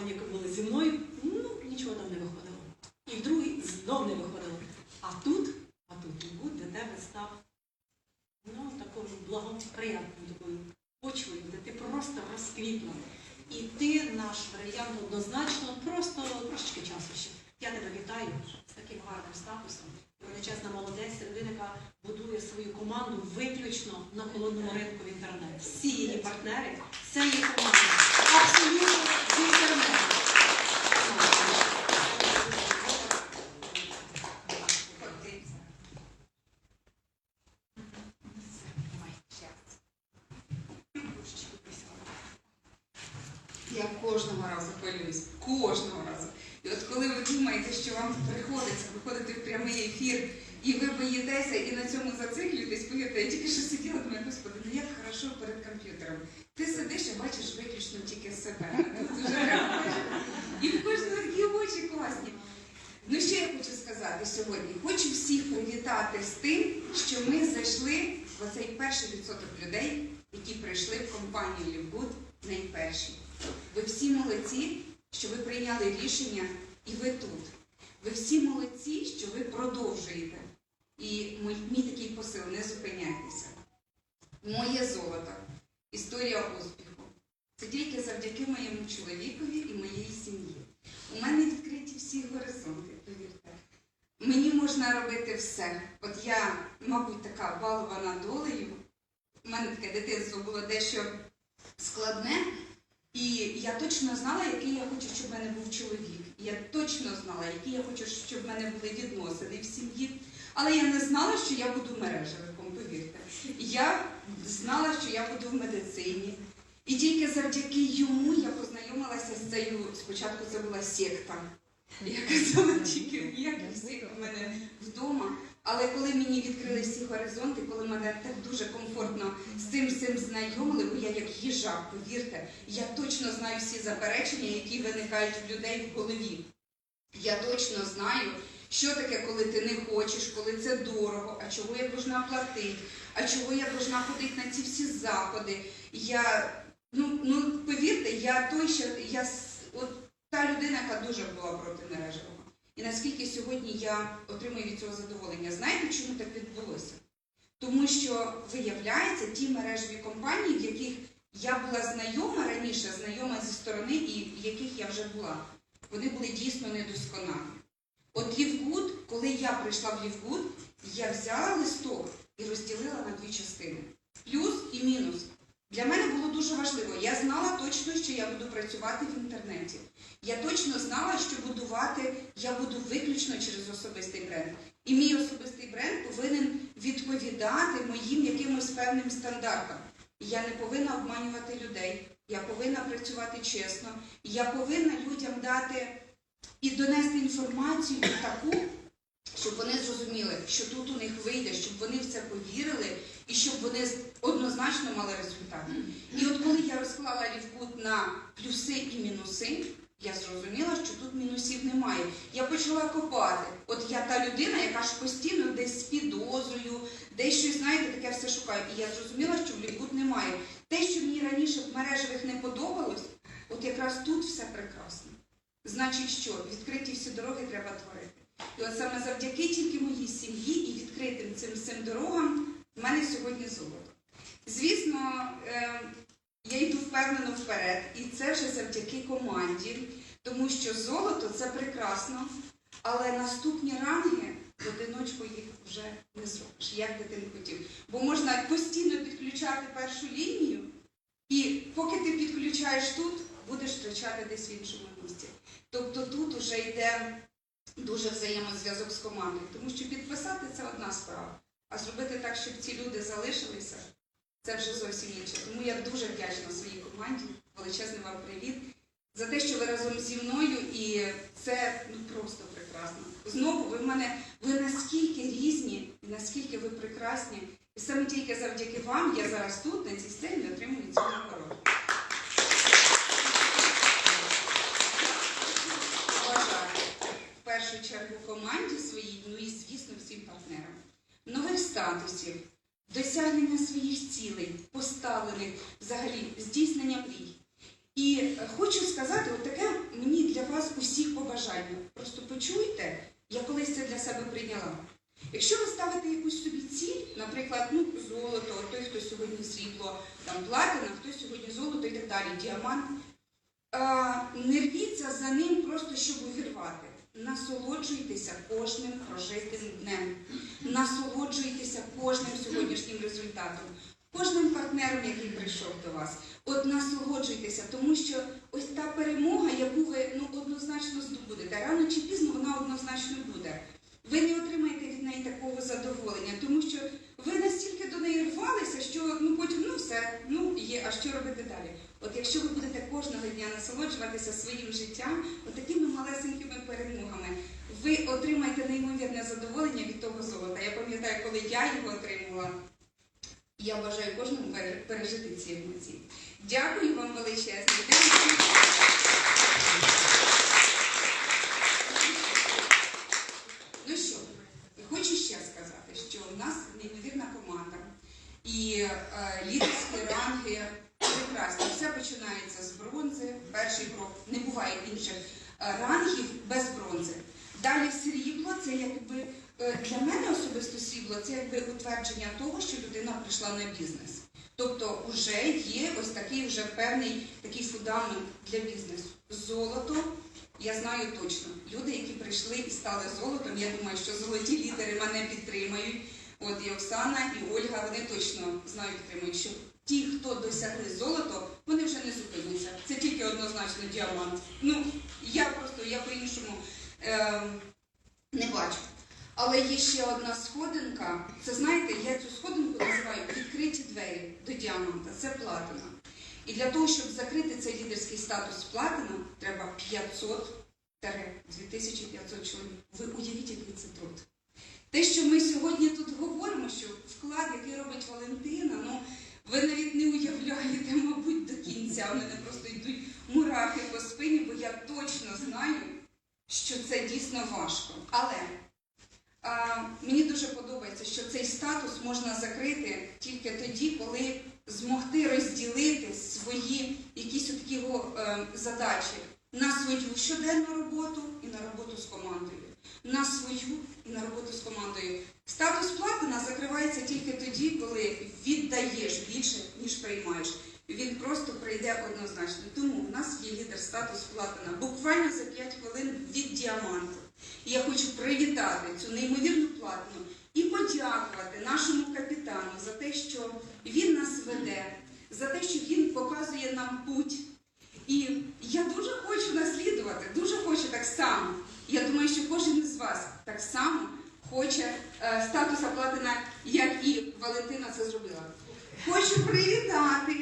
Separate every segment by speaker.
Speaker 1: компанії, які були зі мною, ну нічого там не виходило. І в другій знов не виходило. А тут, а тут Львів для тебе став ну, такою благоприятною такою почвою, де ти просто розквітла. І ти наш варіант однозначно, просто трошечки часу ще. Я тебе вітаю з таким гарним статусом. Величезна молодець, людина, яка будує свою команду виключно на холодному ринку в інтернеті. Всі її партнери, вся її команда.
Speaker 2: Я кожного разу хвилююсь, кожного разу. І от коли ви думаєте, що вам приходиться виходити в прямий ефір, і ви боїтеся, і на цьому зациклюєтесь, повірте, я тільки що сиділа, думаю, господи, ну як хорошо перед комп'ютером. Ти сидиш і бачиш виключно тільки себе. Прямо. І в кожного такі очі класні. Ну що я хочу сказати сьогодні? Хочу всіх привітати з тим, що ми зайшли в оцей перший відсоток людей, які прийшли в компанію Лівгуд найперші. Ви всі молодці, що ви прийняли рішення, і ви тут. Ви всі молодці, що ви продовжуєте. І мій такий посил, не зупиняйтеся. Моє золото, історія успіху. Це тільки завдяки моєму чоловікові і моїй сім'ї. У мене відкриті всі горизонти, повірте. Мені можна робити все. От я, мабуть, така балована долею. У мене таке дитинство було дещо складне, і я точно знала, який я хочу, щоб в мене був чоловік. Я точно знала, які я хочу, щоб в мене були відносини в сім'ї. Але я не знала, що я буду мережевиком, повірте. Я знала, що я буду в медицині. І тільки завдяки йому я познайомилася з цією, спочатку це була секта. Я казала тільки ніяких всіх у мене вдома. Але коли мені відкрили мене так дуже комфортно з цим всім знайомили, бо я як їжак, повірте, я точно знаю всі заперечення, які виникають в людей в голові. Я точно знаю, що таке, коли ти не хочеш, коли це дорого, а чого я должна платити, а чого я должна ходити на ці всі заходи. Я, ну, ну повірте, я той, що я от та людина, яка дуже була проти мережевого. І наскільки сьогодні я отримую від цього задоволення. Знаєте, чому так відбулося? Тому що виявляється, ті мережеві компанії, в яких я була знайома раніше, знайома зі сторони, і в яких я вже була, вони були дійсно недосконалі. От Лівгуд, коли я прийшла в Лівгуд, я взяла листок і розділила на дві частини: плюс і мінус. Для мене було дуже важливо. Я знала точно, що я буду працювати в інтернеті. Я точно знала, що будувати я буду виключно через особистий бренд. І мій особистий відповідати моїм якимось певним стандартам. Я не повинна обманювати людей, я повинна працювати чесно, я повинна людям дати і донести інформацію таку, щоб вони зрозуміли, що тут у них вийде, щоб вони в це повірили і щоб вони однозначно мали результат. І от коли я розклала лівкут на плюси і мінуси, я зрозуміла, що тут мінусів немає. Я почала копати. От я та людина, яка ж постійно десь з підозрою, десь щось, знаєте, таке все шукає. І я зрозуміла, що в лівкут немає. Те, що мені раніше в мережевих не подобалось, от якраз тут все прекрасно. Значить, що відкриті всі дороги треба творити. І от саме завдяки тільки моїй сім'ї і відкритим цим всім дорогам в мене сьогодні золото. Звісно, е, я йду впевнено вперед, і це вже завдяки команді, тому що золото це прекрасно, але наступні ранги в одиночку їх вже не зробиш, як би ти не хотів. Бо можна постійно підключати першу лінію, і поки ти підключаєш тут, будеш втрачати десь в іншому місці. Тобто тут вже йде дуже взаємозв'язок з командою, тому що підписати це одна справа, а зробити так, щоб ці люди залишилися, це вже зовсім інше. Тому я дуже вдячна своїй команді. Величезний вам привіт за те, що ви разом зі мною, і це ну просто прекрасно. Знову ви в мене ви наскільки різні, і наскільки ви прекрасні, і саме тільки завдяки вам я зараз тут, на цій сцені, отримую цю нагороду. В першу чергу команді своїй, ну і звісно всім партнерам. Нових статусів, досягнення своїх цілей, поставлених взагалі здійснення мрій. І е, хочу сказати, от таке мені для вас усіх побажання. Просто почуйте, я колись це для себе прийняла. Якщо ви ставите якусь собі ціль, наприклад, ну, золото, той, хто сьогодні срібло, там платина, хто сьогодні золото і так далі, діамант, не рвіться за ним просто, щоб увірвати. Насолоджуйтеся кожним прожитим днем, насолоджуйтеся кожним сьогоднішнім результатом, кожним партнером, який прийшов до вас. От насолоджуйтеся, тому що ось та перемога, яку ви однозначно здобудете, рано чи пізно вона однозначно буде. Ви не отримаєте від неї такого задоволення, тому що ви настільки до неї рвалися, що ну потім ну все, ну є, а що робити далі? От якщо ви будете кожного дня насолоджуватися своїм життям, от такими малесенькими перемогами, ви отримаєте неймовірне задоволення від того золота. Я пам'ятаю, коли я його отримувала. Я бажаю кожному пережити ці емоції. Дякую вам величезне. Ну що, хочу ще сказати, що в нас неймовірна команда і е, лідерські ранги прекрасні. Все починається з бронзи. Перший крок не буває інших е, рангів без бронзи. Далі срібло це якби е, для мене особисто срібло це якби утвердження того, що людина прийшла на бізнес. Тобто вже є ось такий вже певний такий фундамент для бізнесу. Золото, я знаю точно. Люди, які прийшли і стали золотом, я думаю, що золоті лідери мене підтримають. От і Оксана, і Ольга, вони точно знаю, підтримують, що ті, хто досягли золото, вони вже не зупиняться. Це тільки однозначно діамант. Ну, я просто я по-іншому е, не бачу. Але є ще одна сходинка. Це знаєте, я цю сходинку називаю відкриті двері до діаманта. Це платина. І для того, щоб закрити цей лідерський статус платина, треба 500 2500 чоловік. Ви уявіть, який це труд. Те, що ми сьогодні тут говоримо, що вклад, який робить Валентина, ну ви навіть не уявляєте, мабуть, до кінця. У мене просто йдуть мурахи по спині, бо я точно знаю, що це дійсно важко. Але а, мені дуже подобається, що цей можна закрити тільки тоді, коли змогти розділити свої якісь такі е, задачі на свою щоденну роботу і на роботу з командою. На свою і на роботу з командою. Статус платина закривається тільки тоді, коли віддаєш більше, ніж приймаєш. Він просто прийде однозначно. Тому в нас є лідер статус платина буквально за 5 хвилин від діаманту. І я хочу привітати цю неймовірну платину і подякувати нашому капітану за те, що він нас веде, за те, що він показує нам путь. І я дуже хочу наслідувати, дуже хочу так само. Я думаю, що кожен із вас так само хоче е, статуса платина, як і Валентина це зробила. Хочу привітати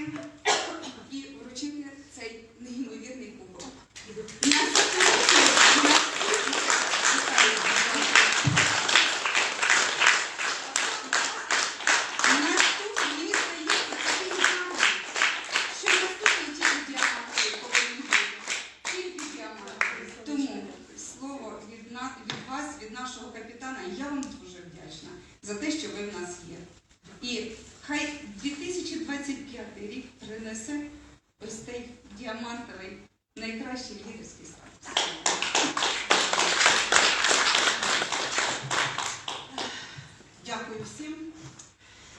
Speaker 2: вам дуже вдячна за те, що ви в нас є. І хай 2025 рік принесе ось цей діамантовий найкращий лідерський статус.
Speaker 1: Дякую всім,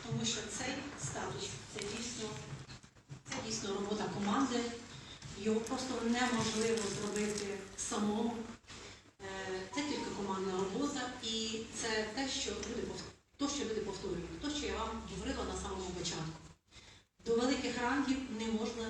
Speaker 1: тому що цей статус це дійсно, це дійсно робота команди. Його просто неможливо зробити самому. Е, Це тільки командна робота, і це те, що люди то, що люди повторюють, то, що я вам говорила на самому початку. До великих рангів не можна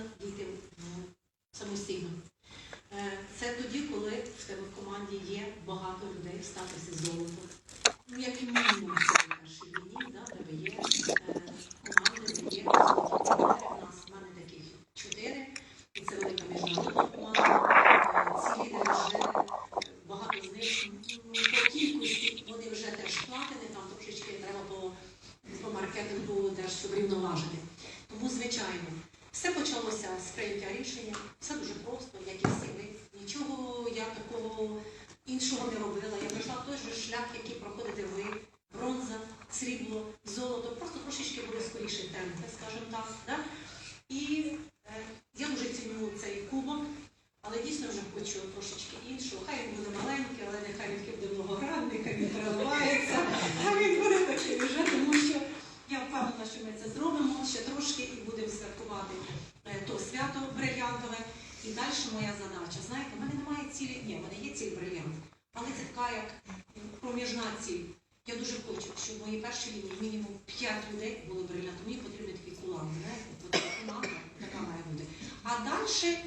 Speaker 1: кубом, але дійсно вже хочу трошечки іншого. Хай він буде маленький, але нехай він буде многогранний, хай він переливається, хай він буде такий вже, тому що я впевнена, що ми це зробимо ще трошки і будемо святкувати е, то свято брильянтове. І далі моя задача. Знаєте, в мене немає цілі, ні, в мене є ціль брильянт, але це така як проміжна ціль. Я дуже хочу, щоб в моїй першій лінії мінімум 5 людей були брильянтом. Мені потрібен такий кулак, знаєте, така має бути. А далі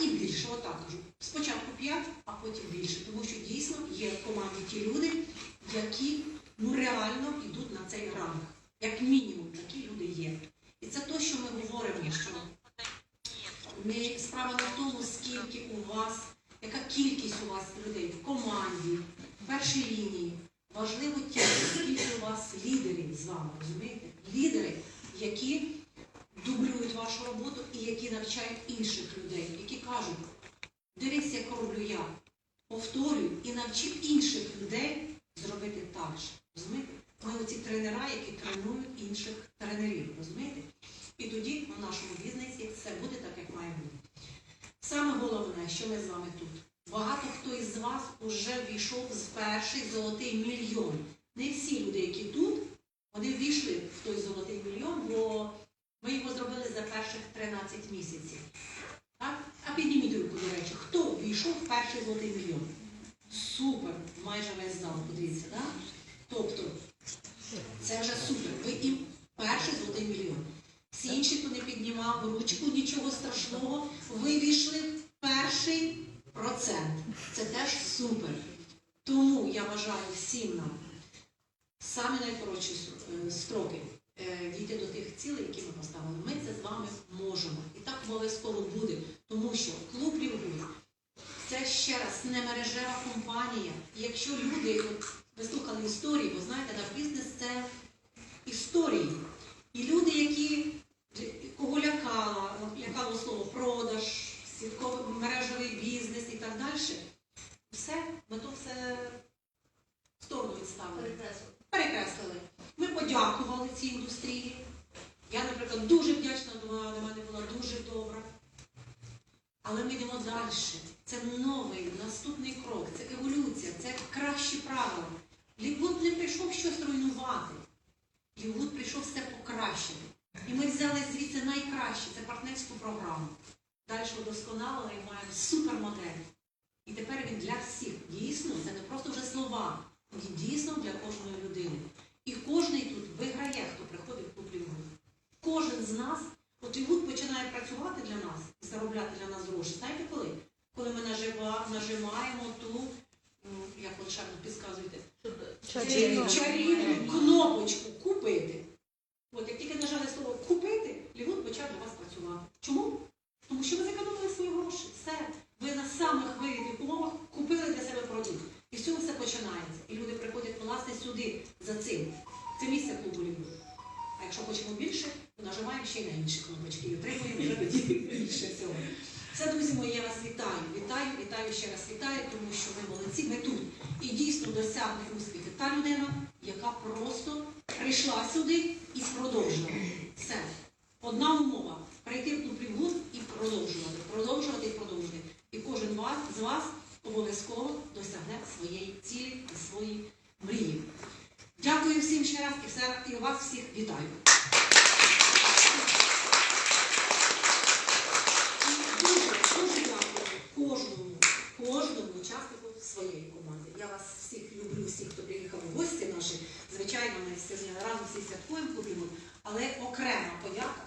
Speaker 1: і більше, отак кажу. Спочатку 5, а потім більше. Тому що дійсно є в команді ті люди, які ну реально йдуть на цей ранг. Як мінімум, такі люди є. І це те, що ми говоримо, що не справа не в тому, скільки у вас, яка кількість у вас людей в команді, в першій лінії. Важливо тільки, скільки у вас лідерів з вами, розумієте? Лідери, які вашу роботу і які навчають інших людей, які кажуть, дивись, як роблю я, повторюй і навчи інших людей зробити так же. Розумієте? Ми оці тренера, які тренують інших тренерів, розумієте? І тоді в нашому бізнесі все буде так, як має бути. Саме головне, що ми з вами тут. Багато хто із вас вже війшов з перший золотий мільйон. Не всі люди, які тут, вони ввійшли в той золотий мільйон, бо ми його зробили за перших 13 місяців. Так? А підніміть руку, до речі, хто війшов в перший золотий мільйон? Супер, майже весь зал, подивіться, так? Тобто, це вже супер. Ви і перший золотий мільйон. Всі інші, хто не піднімав ручку, нічого страшного, ви війшли в перший процент. Це теж супер. Тому я бажаю всім нам саме найкоротші е, строки е, дійти до тих цілей, які ми поставили. Ми це з вами можемо. І так обов'язково буде, тому що клуб Лівгуй це ще раз не мережева компанія. І якщо люди, ви слухали історії, бо знаєте, наш бізнес це історії. І люди, які кого лякала, лякало слово продаж, мережевий бізнес і так далі, все, ми то все в сторону відставили. Перекреслили. Ми подякували цій індустрії. Я, наприклад, дуже вдячна, вона до мене була дуже добра. Але ми йдемо далі. Це новий наступний крок, це еволюція, це кращі правила. Лівгуд не прийшов щось руйнувати. Лівгуд прийшов все покращити. І ми взяли звідси найкраще, це партнерську програму. Далі удосконалили і маємо супермодель. І тепер він для всіх. Дійсно, це не просто вже слова, він дійсно для кожної людини. І кожний тут виграє, хто приходить в Лівгуд. Кожен з нас, от Лівгуд починає працювати для нас заробляти для нас гроші. Знаєте коли? Коли ми нажива- нажимаємо ту, ну, як от ще підказуєте, чарівну кнопочку купити. От як тільки нажали слово купити, лівуд почав для вас працювати. Чому? Досягне успіхи та людина, яка просто прийшла сюди і продовжила. Все. Одна умова прийти в клуб Лівгуд і продовжувати, продовжувати і продовжувати. І кожен вас, з вас обов'язково досягне своєї цілі і своєї мрії. Дякую всім ще раз і, все, і вас всіх вітаю. І Дуже, дуже дякую кожному, кожному учаснику своєї команди. Я вас всіх люблю, всіх, хто приїхав у гості наші. Звичайно, ми сьогодні разом всі святкуємо клубіну, але окрема подяка